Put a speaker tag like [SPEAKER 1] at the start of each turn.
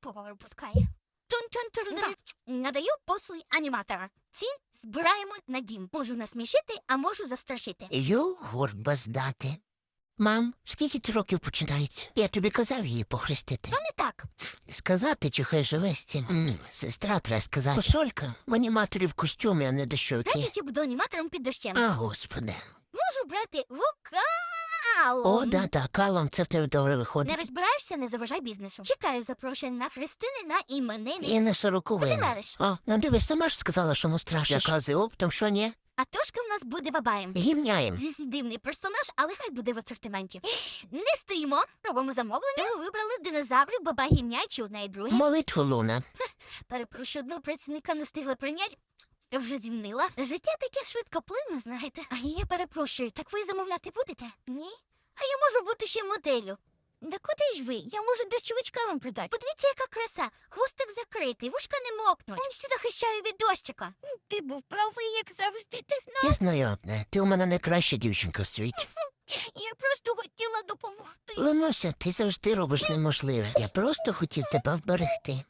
[SPEAKER 1] Повар пускає. Надаю послуги аніматора. Ці збираємо на дім. Можу насмішити, а можу застрашити.
[SPEAKER 2] Йогурт баздати. Мам, скільки ти років починається? Я тобі казав її похрестити.
[SPEAKER 1] Ну не так.
[SPEAKER 2] Сказати, чи хай живе з Сестра треба сказати. Посолька в аніматорі в костюмі, а не дощовки.
[SPEAKER 1] Значить, я буду аніматором під дощем.
[SPEAKER 2] А, господи.
[SPEAKER 1] Можу брати вокал.
[SPEAKER 2] О, да, да, калом, це в тебе добре виходить.
[SPEAKER 1] Не розбираєшся, не заважай бізнесу. Чекаю запрошення на хрестини на іменини.
[SPEAKER 2] І на сороковини.
[SPEAKER 1] Мериш?
[SPEAKER 2] О, ну дивись, сама ж сказала, що ну страшно. Яка оптом, що ні?
[SPEAKER 1] А Тошка в нас буде бабаєм.
[SPEAKER 2] Гімняєм.
[SPEAKER 1] Дивний персонаж, але хай буде в асортименті. Не стоїмо, робимо замовлення. Ми вибрали динозаврів, баба гімняй чи одна і друге.
[SPEAKER 2] Молитву луна.
[SPEAKER 1] Перепрошую, одного працівника не встигла прийняти. Вже звільнила. Життя таке швидко плине, знаєте. А я перепрошую, так ви замовляти будете? Ні? А я можу бути ще моделлю. Да куди ж ви? Я можу дощовичка вам продати. Подивіться, яка краса. Хвостик закритий, вушка не мокнуть. Повністю захищаю від дощика. Ти був правий, як завжди, ти знав.
[SPEAKER 2] Я знаю одне, ти у мене найкраща дівчинка в світі.
[SPEAKER 1] Я просто хотіла допомогти.
[SPEAKER 2] Лунуся, ти завжди робиш неможливе. Я просто хотів тебе вберегти.